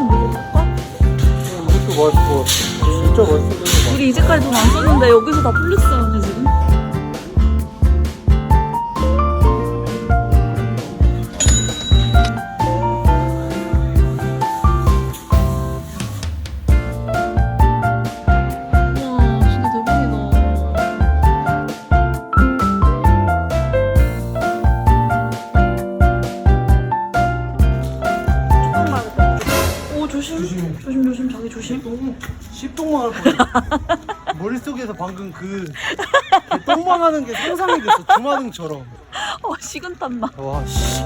는 물어볼까? 이것도 멋있고 진짜 멋있어 우리 이제까지 돈 안 썼는데 여기서 다 풀렸어요, 지금 10동? 10동만 할 거야. 머릿속에서 방금 그 똥망하는 게 상상이 됐어. 주마등처럼. 어, 식은땀 나. 와, 씨.